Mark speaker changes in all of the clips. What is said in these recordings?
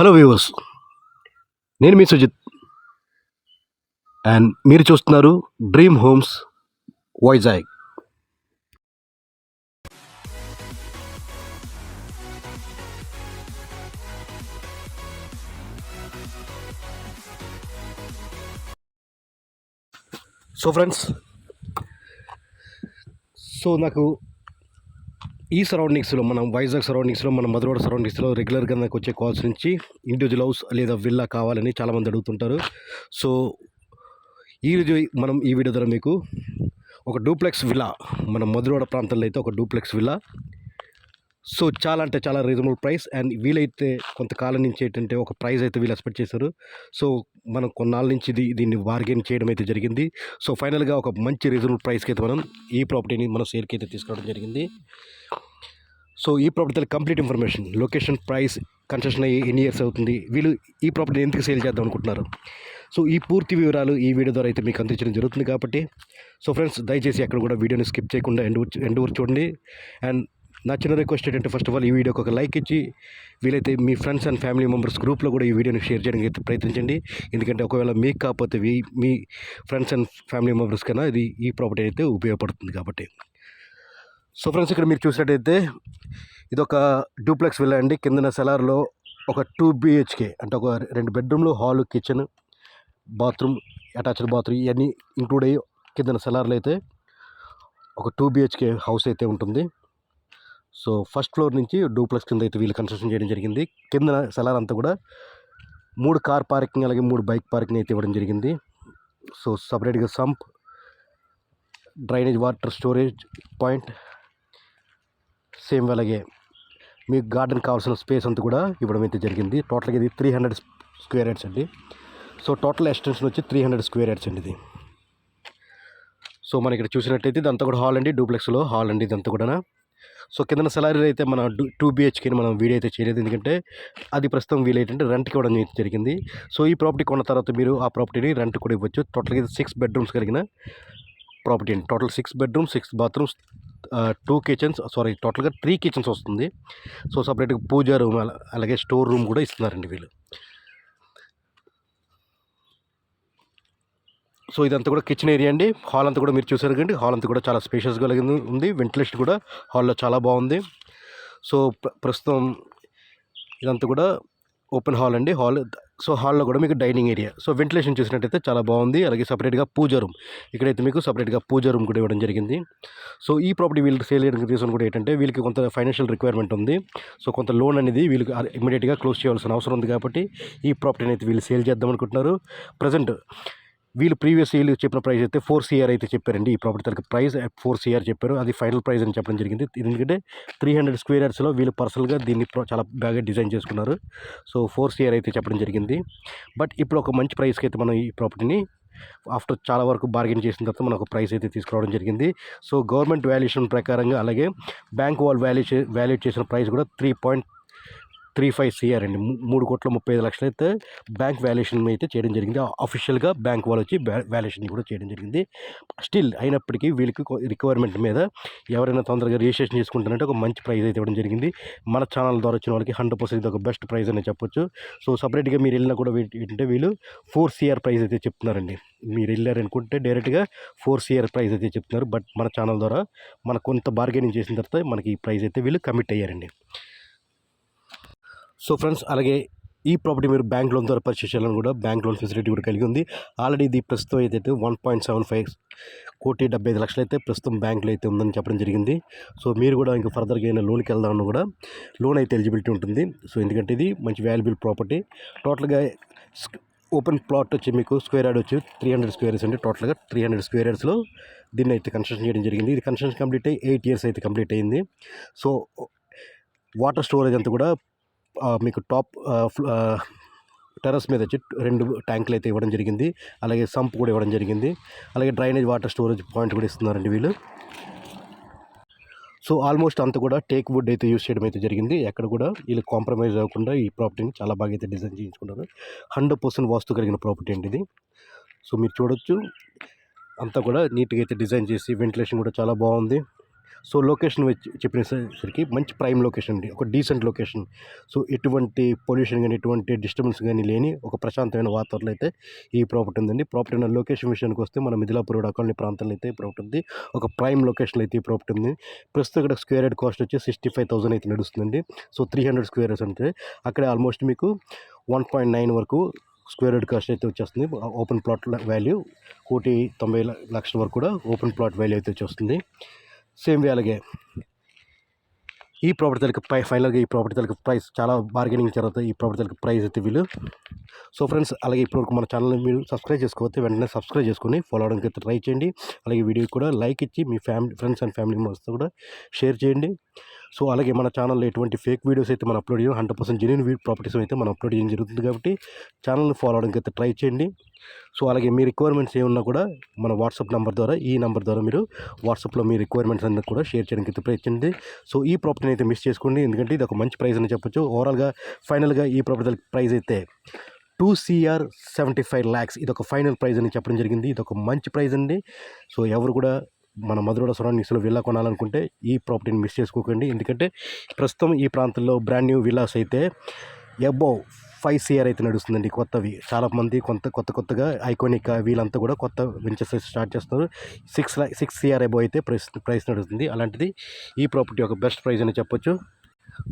Speaker 1: Hello viewers నేను మీ Sujith. And మీరు చూస్తున్నారు dream homes Vizag. So friends so నాకు ఈ సరౌండింగ్స్లో మనం వైజాగ్ సరౌండింగ్స్లో మన మధురవాడ సరౌండింగ్స్లో రెగ్యులర్గా నాకు వచ్చే కాల్స్ నుంచి ఇండివిజువల్ హౌస్ లేదా విల్లా కావాలని చాలామంది అడుగుతుంటారు. సో ఈరోజు మనం ఈ వీడియో ద్వారా మీకు ఒక డూప్లెక్స్ విల్లా మన మధురవాడ ప్రాంతంలో అయితే ఒక డూప్లెక్స్ విల్లా సో చాలా అంటే చాలా రీజనబుల్ ప్రైస్. అండ్ వీలైతే కొంతకాలం నుంచి ఏంటంటే ఒక ప్రైస్ అయితే వీళ్ళు ఎక్స్పెక్ట్ చేశారు. సో మనం కొన్నాళ్ళ నుంచి ఇది దీన్ని బార్గెన్ చేయడం అయితే జరిగింది. సో ఫైనల్గా ఒక మంచి రీజనబుల్ ప్రైస్కి అయితే మనం ఈ ప్రాపర్టీని మనం సేల్కి అయితే తీసుకోవడం జరిగింది. సో ఈ property complete information. Location price construction అయ్యి ఎన్ని ఇయర్స్ అవుతుంది వీళ్ళు ఈ ప్రాపర్టీ ఎందుకు సేల్ చేద్దాం అనుకుంటున్నారు. సో ఈ పూర్తి వివరాలు ఈ వీడియో ద్వారా అయితే మీకు అందించడం జరుగుతుంది కాబట్టి. సో ఫ్రెండ్స్ దయచేసి అక్కడ కూడా వీడియోని స్కిప్ చేయకుండా ఎండ్ ఎండ్ చూడండి. అండ్ నా చిన్న రిక్వెస్ట్ ఏంటంటే ఫస్ట్ ఆఫ్ ఆల్ ఈ వీడియోకి ఒక లైక్ ఇచ్చి వీలైతే మీ ఫ్రెండ్స్ అండ్ ఫ్యామిలీ మెంబర్స్ గ్రూప్లో కూడా ఈ వీడియోని షేర్ చేయడానికి అయితే ప్రయత్నించండి. ఎందుకంటే ఒకవేళ మీకు కాకపోతే మీ- మీ ఫ్రెండ్స్ అండ్ ఫ్యామిలీ మెంబర్స్ కన్నా ఇది ఈ ప్రాపర్టీ అయితే ఉపయోగపడుతుంది కాబట్టి. సో ఫ్రెండ్స్ ఇక్కడ మీరు చూసినట్టయితే ఇది ఒక డూప్లెక్స్ విల్లా అండి. కిందన సెలార్లో ఒక టూ బిహెచ్కే అంటే ఒక రెండు బెడ్రూమ్లు hall kitchen bathroom attached bathroom ఇవన్నీ ఇంక్లూడ్ అయ్యి కిందన సెలార్లో అయితే ఒక టూ బిహెచ్కే హౌస్ అయితే ఉంటుంది. సో ఫస్ట్ ఫ్లోర్ నుంచి డూప్లెక్స్ కింద అయితే వీళ్ళు కన్స్ట్రక్షన్ చేయడం జరిగింది. కింద సెలార్ అంతా కూడా మూడు కార్ పార్కింగ్ అలాగే మూడు బైక్ పార్కింగ్ అయితే ఇవ్వడం జరిగింది. సో సపరేట్గా sump drainage water storage point same అలాగే మీకు గార్డెన్ కావాల్సిన స్పేస్ అంతా కూడా ఇవ్వడం అయితే జరిగింది. టోటల్గా ఇది త్రీ హండ్రెడ్ స్క్వేర్ యార్డ్స్ అండి. సో టోటల్ ఎక్స్టెన్షన్ వచ్చి త్రీ హండ్రెడ్ స్క్వేర్ యార్డ్స్ అండి ఇది. సో మనం ఇక్కడ చూసినట్టయితే ఇదంతా కూడా హాల్ అండి డూప్లెక్స్లో హాల్ అండి ఇదంతా కూడా సో కింద సలారీ అయితే మన టూ బిహెచ్కేని మనం వీడియో అయితే చేయలేదు. ఎందుకంటే అది ప్రస్తుతం వీలైతే రెంట్కి ఇవ్వడం జరిగింది. సో ఈ ప్రాపర్టీ కొన్న తర్వాత మీరు ఆ ప్రాపర్టీని రెంట్ కూడా ఇవ్వచ్చు. టోటల్గా సిక్స్ బెడ్రూమ్స్ కలిగిన ప్రాపర్టీ అండి. Total six bedroom six bathrooms two kitchens sorry టోటల్గా త్రీ కిచెన్స్ వస్తుంది. సో సపరేట్గా పూజా రూమ్ అలాగే స్టోర్ రూమ్ కూడా ఇస్తున్నారండి వీళ్ళు. సో ఇదంతా కూడా కిచెన్ ఏరియా అండి. హాల్ అంతా కూడా మీరు చూసారు కండి హాల్ అంతా కూడా చాలా స్పేషియస్గా కలిగి ఉంది. వెంటిలేషన్ కూడా హాల్లో చాలా బాగుంది. సో ప్రస్తుతం ఇదంతా కూడా ఓపెన్ హాల్ అండి. హాల్ సో హాల్లో కూడా మీకు డైనింగ్ ఏరియా సో వెంటిలేషన్ చూసినట్టయితే చాలా బాగుంది. అలాగే సపరేట్గా పూజ రూమ్ ఇక్కడైతే మీకు సపరేట్గా పూజ రూమ్ కూడా ఇవ్వడం జరిగింది. సో ఈ ప్రాపర్టీ వీళ్ళకి సేల్ చేయడానికి రీజన్ కూడా ఏంటంటే వీళ్ళకి కొంత ఫైనాన్షియల్ రిక్వైర్మెంట్ ఉంది. సో కొంత లోన్ అనేది వీళ్ళకి ఇమీడియట్గా క్లోజ్ చేయాల్సిన అవసరం ఉంది కాబట్టి ఈ ప్రాపర్టీని అయితే వీళ్ళు సేల్ చేద్దాం అనుకుంటున్నారు. ప్రజెంట్ వీళ్ళు ప్రీవియస్ ఇయర్ చెప్పిన ప్రైస్ అయితే ఫోర్ సిఆర్ అయితే చెప్పారండి. ఈ ప్రాపర్టీ తనకి ప్రైస్ ఫోర్ సిఆర్ చెప్పారు. అది ఫైనల్ ప్రైస్ అని చెప్పడం జరిగింది. ఎందుకంటే త్రీ హండ్రెడ్ స్క్వేర్ యార్డ్స్లో వీళ్ళు పర్సనల్గా దీన్ని చాలా బాగా డిజైన్ చేసుకున్నారు. సో ఫోర్ సిఆర్ అయితే చెప్పడం జరిగింది. బట్ ఇప్పుడు ఒక మంచి ప్రైస్కి అయితే మనం ఈ ప్రాపర్టీని ఆఫ్టర్ చాలా వరకు బార్గెన్ చేసిన తర్వాత మనకు ప్రైస్ అయితే తీసుకురావడం జరిగింది. సో గవర్నమెంట్ వాల్యుయేషన్ ప్రకారంగా అలాగే బ్యాంక్ వాళ్ళు వాల్యూ వాల్యూట్ చేసిన ప్రైస్ కూడా three point three five CR అండి. మూడు కోట్ల ముప్పై ఐదు లక్షలు అయితే బ్యాంక్ వాల్యుయేషన్ అయితే చేయడం జరిగింది. అఫీషియల్గా బ్యాంక్ వాళ్ళు వచ్చి వాల్యుయేషన్ కూడా చేయడం జరిగింది. స్టిల్ అయినప్పటికీ వీళ్ళకి రిక్వైర్మెంట్ మీద ఎవరైనా తొందరగా రిజిస్ట్రేషన్ చేసుకుంటారంటే ఒక మంచి ప్రైస్ అయితే ఇవ్వడం జరిగింది. మన ఛానల్ ద్వారా వచ్చిన వాళ్ళకి హండ్రెడ్ పర్సెంట్ ఒక బెస్ట్ ప్రైజ్ అని చెప్పొచ్చు. సో సపరేట్గా మీరు వెళ్ళినా కూడా వీటి- ఏంటంటే వీళ్ళు ఫోర్ సిఆర్ ప్రైజ్ అయితే చెప్తున్నారండి. మీరు వెళ్ళారనుకుంటే డైరెక్ట్గా ఫోర్ సిఆర్ ప్రైస్ అయితే చెప్తున్నారు. బట్ మన ఛానల్ ద్వారా మన కొంత బార్గెనింగ్ చేసిన తర్వాత మనకి ఈ ప్రైస్ అయితే వీళ్ళు కమిట్ అయ్యారండి. సో ఫ్రెండ్స్ అలాగే ఈ ప్రాపర్టీ మీరు బ్యాంక్ లోన్ ద్వారా పర్చేస్ చేయాలని కూడా బ్యాంక్ లోన్ ఫెసిలిటీ కూడా కలిగి ఉంది. ఆల్రెడీ ఇది ప్రస్తుతం అయితే వన్ పాయింట్ సెవెన్ ఫైవ్ కోటి డెబ్బై ఐదు లక్షలు అయితే ప్రస్తుతం బ్యాంకులో అయితే ఉందని చెప్పడం జరిగింది. సో మీరు కూడా ఇంకా ఫర్దర్గా అయినా లోన్కి వెళ్దామని కూడా లోన్ అయితే ఎలిజిబిలిటీ ఉంటుంది. సో ఎందుకంటే ఇది మంచి వాల్యుబుల్ ప్రాపర్టీ టోటల్గా ఓపెన్ ప్లాట్ వచ్చి మీకు స్క్వేర్ యార్డ్ వచ్చి త్రీ హండ్రెడ్ స్క్వేర్ యార్డ్స్ అండి. టోటల్గా త్రీ హండ్రెడ్ స్క్వేర్ యార్డ్స్లో దీన్ని అయితే కన్స్ట్రక్షన్ చేయడం జరిగింది. ఇది కన్స్ట్రక్షన్ కంప్లీట్ అయ్యి ఎయిట్ ఇయర్స్ అయితే కంప్లీట్ అయింది సో వాటర్ స్టోరేజ్ అంతా కూడా మీకు టాప్ టెర్రస్ మీద వచ్చి రెండు ట్యాంకులు అయితే ఇవ్వడం జరిగింది. అలాగే సంప్ కూడా ఇవ్వడం జరిగింది. అలాగే డ్రైనేజ్ వాటర్ స్టోరేజ్ పాయింట్ కూడా ఇస్తున్నారండి వీళ్ళు. సో ఆల్మోస్ట్ అంతా కూడా టేక్ వుడ్ అయితే యూస్ చేయడం అయితే జరిగింది. ఎక్కడ కూడా వీళ్ళు కాంప్రమైజ్ అవ్వకుండా ఈ ప్రాపర్టీని చాలా బాగా అయితే డిజైన్ చేయించుకున్నారు. హండ్రెడ్ పర్సెంట్ వాస్తు కలిగిన ప్రాపర్టీ అండి ఇది. సో మీరు చూడొచ్చు. అంతా కూడా నీట్గా అయితే డిజైన్ చేసి వెంటిలేషన్ కూడా చాలా బాగుంది. సో లొకేషన్ వచ్చి చెప్పినసరికి మంచి ప్రైమ్ లొకేషన్ అండి. ఒక డీసెంట్ లొకేషన్. సో ఎటువంటి పొల్యూషన్ కానీ ఎటువంటి డిస్టర్బెన్స్ కానీ లేని ఒక ప్రశాంతమైన వాతావరణం అయితే ఈ ప్రాపర్టీ ఉందండి. ప్రాపర్టీ ఉన్న లొకేషన్ విషయానికి వస్తే మన మిదిలాపూర్ రోడ్ అకాలనీ ప్రాంతంలో అయితే ప్రాపర్టీ ఉంది. ఒక ప్రైమ్ లొకేషన్లో అయితే ఈ ప్రాపర్టీ ఉంది. ప్రస్తుతం ఇక్కడ స్క్వేర్ హెడ్ కాస్ట్ వచ్చి సిక్స్టీ ఫైవ్ థౌసండ్ అయితే నడుస్తుందండి. So three hundred square yards అంటే అక్కడ ఆల్మోస్ట్ మీకు వన్ పాయింట్ నైన్ వరకు స్క్వేర్ హెడ్ కాస్ట్ అయితే వచ్చేస్తుంది. ఓపెన్ ప్లాట్ వాల్యూ కోటి తొంభై లక్షల వరకు కూడా ఓపెన్ ప్లాట్ వాల్యూ అయితే వచ్చేస్తుంది. సేమ్ వే అలాగే. ఈ ప్రాపర్టీ తలకి ప్రై ఫైనల్గా ఈ ప్రాపర్టీ తలకి ప్రైస్ చాలా బార్గెనింగ్ తర్వాత ఈ ప్రాపర్టీ తలకి ప్రైస్ అయితే వీళ్ళు. సో ఫ్రెండ్స్ అలాగే ఇప్పటివరకు మన ఛానల్ని మీరు సబ్స్క్రైబ్ చేసుకోవచ్చు వెంటనే సబ్స్క్రైబ్ చేసుకొని ఫాలో అవడానికి అయితే ట్రై చేయండి. అలాగే వీడియో కూడా లైక్ ఇచ్చి మీ ఫ్యామిలీ ఫ్రెండ్స్ అండ్ ఫ్యామిలీ మెంబర్స్తో కూడా షేర్ చేయండి. సో అలాగే మన ఛానల్లో ఎటువంటి ఫేక్ వీడియోస్ అయితే మనం అప్లోడ్ చేయం హండ్రెడ్ పర్సెంట్ జెన్యున్ ప్రాపర్టీస్ అయితే మనం అప్లోడ్ చేయడం జరుగుతుంది కాబట్టి ఛానల్ని ఫాలో అవడానికి అయితే ట్రై చేయండి. సో అలాగే మీ రిక్వైర్మెంట్స్ ఏమున్నా కూడా మన వాట్సాప్ నెంబర్ ద్వారా ఈ నెంబర్ ద్వారా మీరు వాట్సాప్లో మీ రిక్వైర్మెంట్స్ అన్నీ కూడా షేర్ చేయడానికి అయితే ప్రయత్నించండి. సో ఈ ప్రాపర్టీని అయితే మిస్ చేసుకోండి. ఎందుకంటే ఇది ఒక మంచి ప్రైస్ అని చెప్పొచ్చు. ఓవరాల్గా ఫైనల్గా ఈ ప్రాపర్టీ ప్రైస్ అయితే two CR seventy five lakhs ఇది ఒక ఫైనల్ ప్రైజ్ అని చెప్పడం జరిగింది. ఇది ఒక మంచి ప్రైజ్ అండి. సో ఎవరు కూడా మన మధురోడ సరౌండింగ్స్లో విల్లా కొనాలనుకుంటే ఈ ప్రాపర్టీని మిస్ చేసుకోకండి. ఎందుకంటే ప్రస్తుతం ఈ ప్రాంతంలో బ్రాండ్ న్యూ విల్లాస్ అయితే అబౌవ్ ఫైవ్ సిఆర్ అయితే నడుస్తుందండి కొత్తవి. చాలామంది కొంత కొత్త కొత్తగా ఐకానిక్ వీళ్ళంతా కూడా కొత్త వెంచర్స్ స్టార్ట్ చేస్తున్నారు. సిక్స్ సిక్స్ సిఆర్ అబౌవ్ అయితే ప్రైస్ ప్రైస్ నడుస్తుంది. అలాంటిది ఈ ప్రాపర్టీ ఒక బెస్ట్ ప్రైస్ అని చెప్పొచ్చు.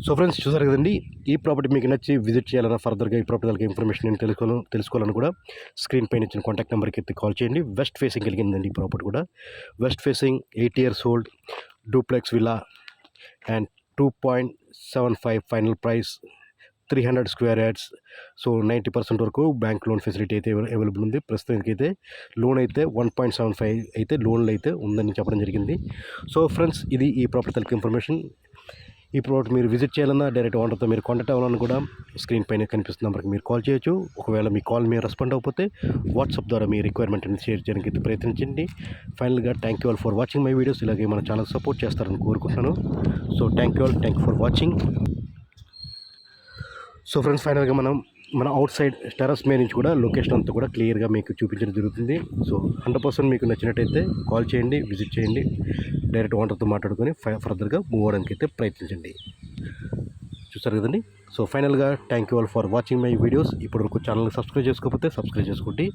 Speaker 1: సో ఫ్రెండ్స్ చూసారు కదండి ఈ ప్రాపర్టీ మీకు నచ్చి విజిట్ చేయాలన్నా ఫర్దర్గా ఈ ప్రాపర్టీ ఇన్ఫర్మేషన్ నేను తెలుసుకోను తెలుసుకోవాలని కూడా స్క్రీన్ పైన ఇచ్చిన కాంటాక్ట్ నెంబర్కి ఎత్తి కాల్ చేయండి. వెస్ట్ ఫేసింగ్ కలిగిందండి ఈ ప్రాపర్టీ కూడా. West facing eight years old duplex villa and two point seven five final price three hundred square yards so ninety percent వరకు బ్యాంక్ లోన్ ఫెసిలిటీ అయితే అవైలబుల్ ఉంది. ప్రస్తుతానికి అయితే లోన్ అయితే వన్ పాయింట్ సెవెన్ ఫైవ్ అయితే లోన్లు అయితే ఉందని చెప్పడం జరిగింది. సో ఫ్రెండ్స్ ఇది ఈ ప్రాపర్టీ తలకి ఇన్ఫర్మేషన్ ఈ ప్రోడక్ట్ మీరు విజిట్ చేయాలన్నా డైరెక్ట్ ఓనర్తో మీరు కాంటాక్ట్ అవ్వాలని కూడా స్క్రీన్ పైన కనిపిస్తున్న నెంబర్కి మీరు కాల్ చేయొచ్చు. ఒకవేళ మీ కాల్ మీరు రెస్పాండ్ అవ్వకపోతే వాట్సాప్ ద్వారా మీ రిక్వైర్మెంట్ షేర్ చేయడానికి అయితే ప్రయత్నించండి. ఫైనల్గా thank you all for watching my videos. ఇలాగే మన ఛానల్ సపోర్ట్ చేస్తారని కోరుకుంటున్నాను. So thank you all. Thank you for watching. So friends ఫైనల్గా మనం మన అవుట్ సైడ్ టెరస్ మీద నుంచి కూడా లొకేషన్ అంతా కూడా క్లియర్గా మీకు చూపించడం జరుగుతుంది. సో హండ్రెడ్ పర్సెంట్ మీకు నచ్చినట్టయితే కాల్ చేయండి విజిట్ చేయండి డైరెక్ట్ ఓనర్తో మాట్లాడుకొని ఫర్దర్గా మూవ్ అవడానికి అయితే ప్రయత్నించండి. చూస్తారు కదండి? సో ఫైనల్గా thank you all for watching my videos. ఇప్పటివరకు ఛానల్ని సబ్స్క్రైబ్ చేసుకోకపోతే సబ్స్క్రైబ్ చేసుకోండి.